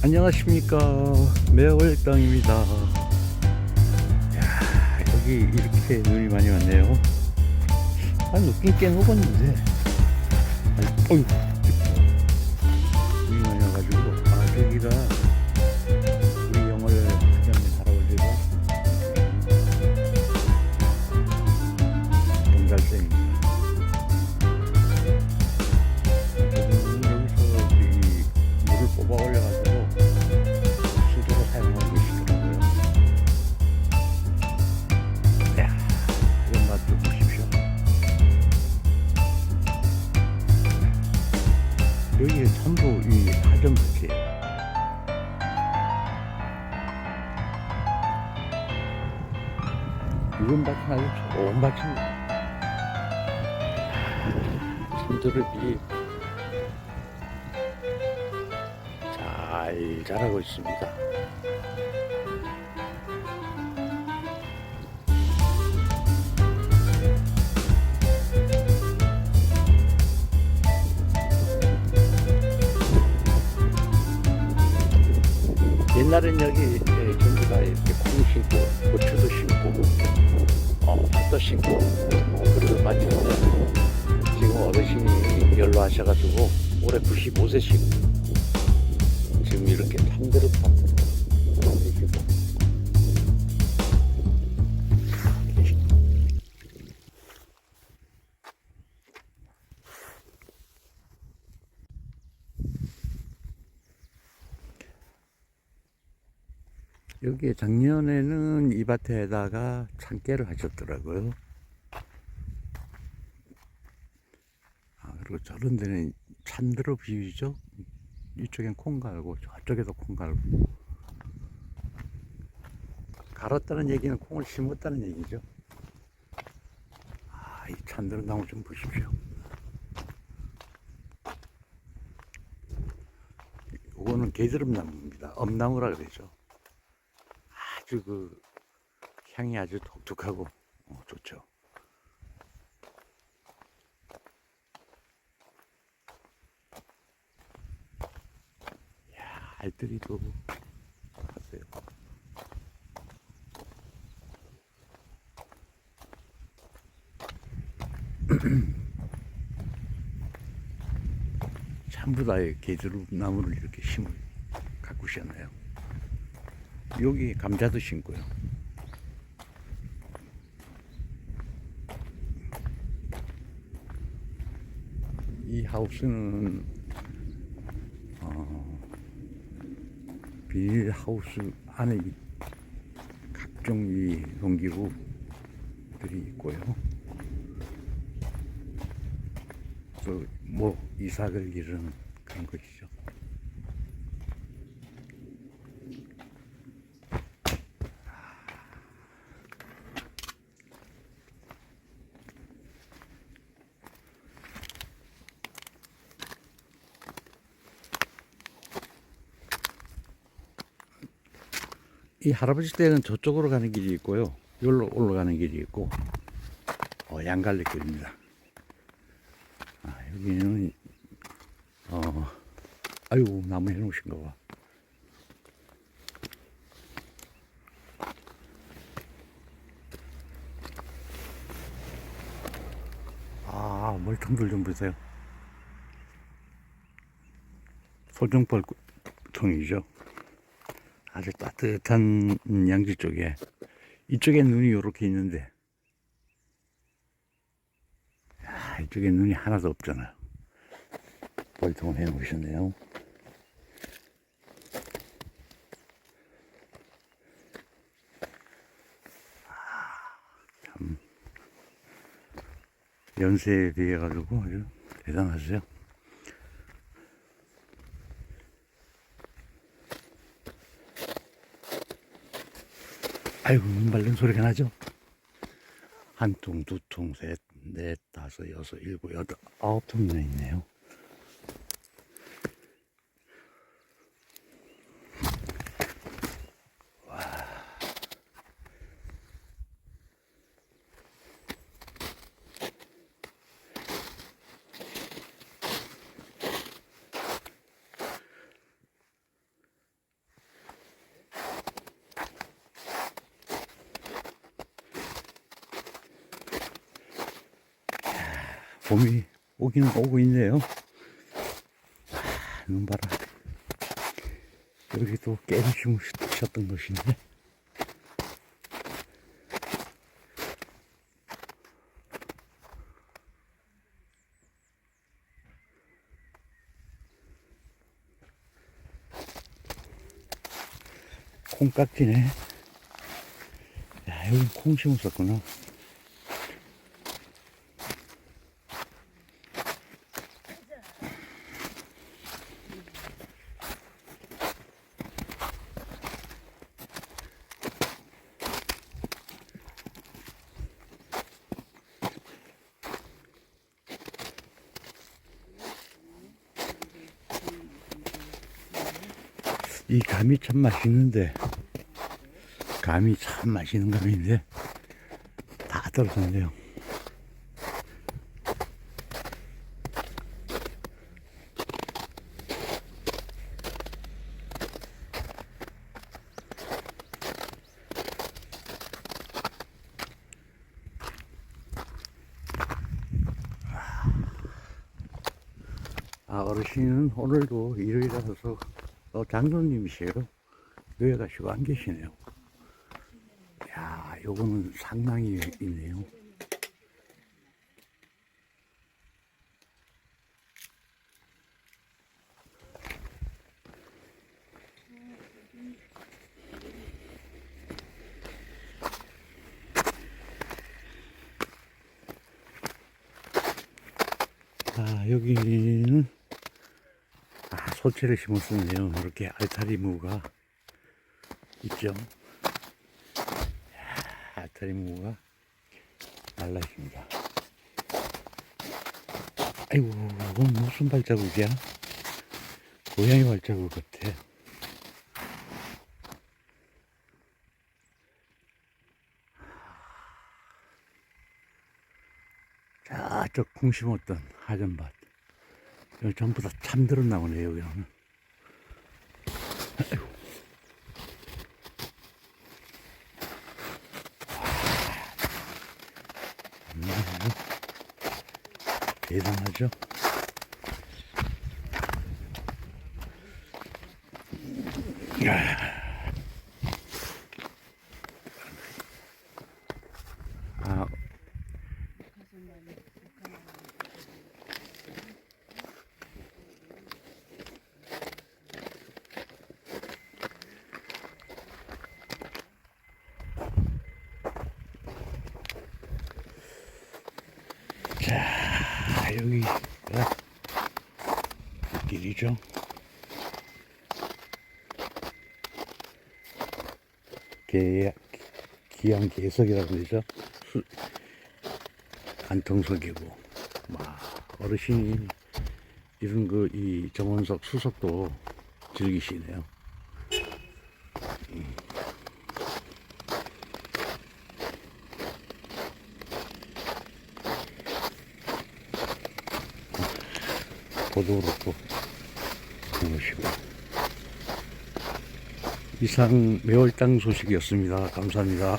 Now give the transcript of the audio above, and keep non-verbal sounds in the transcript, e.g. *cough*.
안녕하십니까. 매월당입니다. 야 여기 이렇게 눈이 많이 왔네요. 아 녹긴 꽤 녹았는데. 아니, 어휴. 눈이 많이 와가지고 아 저기가 좋은 밭입니다. 참드럽이 잘 자라고 있습니다. 옛날엔 여기 예, 전부 다 이렇게 콩 심고 고추도 심고 어, 팥도 심고 그래서 마치는데 지금 어르신이 연로하셔가지고 올해 95세씩 지금 이렇게 밭을 계 여기에 작년에는 이 밭에다가 참깨를 하셨더라고요. 아, 그리고 저런 데는 찬드로 비유죠. 이쪽엔 콩 갈고 저쪽에도 콩 갈고 갈았다는 얘기는 콩을 심었다는 얘기죠. 아, 이 찬드로 나무 좀 보십시오. 이거는 개드름 나무입니다. 엄나무라 그러죠. 아주 그 향이 아주 독특하고 어, 좋죠. 야, 알들이도 봤어요. *clears throat* 전부 다 개드름 나무를 이렇게 심을 가꾸셨네요. 여기 감자도 심고요. 이 하우스는 어, 비닐 하우스 안에 이 각종 이 농기구들이 있고요. 그뭐 이삭을 기르는 그런 것이죠. 이 할아버지 댁은 저쪽으로 가는 길이 있고요. 여기로 올라가는 길이 있고, 어, 양갈래길입니다. 아, 여기는, 어, 아이고, 나무 해놓으신 거 봐. 아, 멀통들 좀 보세요. 소중벌 통이죠. 아주 따뜻한 양지 쪽에 이쪽에 눈이 이렇게 있는데 야, 이쪽에 눈이 하나도 없잖아요. 벌통을 해 놓으셨네요. 참 연세에 비해 가지고 대단하세요. 아이고, 눈 밟는 소리가 나죠? 한 통, 두 통, 셋, 넷, 다섯, 여섯, 일곱, 여덟, 아홉 통이나 있네요. 봄이 오기는 오고 있네요. 아, 눈 봐라. 여기도 깨를 심으셨던 것인데. 콩깍지네. 야, 여기 콩 심었었구나. 이 감이 참 맛있는데 감이 참 맛있는 감인데 다 떨어졌네요. 아 어르신은 오늘도 일요일이라서 어, 장로님이세요. 교회 가시고 안 계시네요. 야, 요거는 상당히 있네요. 아, 여기는 아, 소채를 심었었네요. 이렇게 알타리 무가 있죠. 이야, 알타리 무가 날라 있습니다. 아이고, 이건 무슨 발자국이야? 고양이 발자국 같아. 저쪽 콩 심었던 하전밭. 전부 다 참들어 나오네요, 여기는. 대단하죠? 아, 자, 여기가 길이죠. 개, 기양 개석이라고 그러죠. 수, 간통석이고, 와, 어르신이 이런 그, 이 정원석 수석도 즐기시네요. 보도 그렇고, 그러시고. 이상 매월당 소식이었습니다. 감사합니다.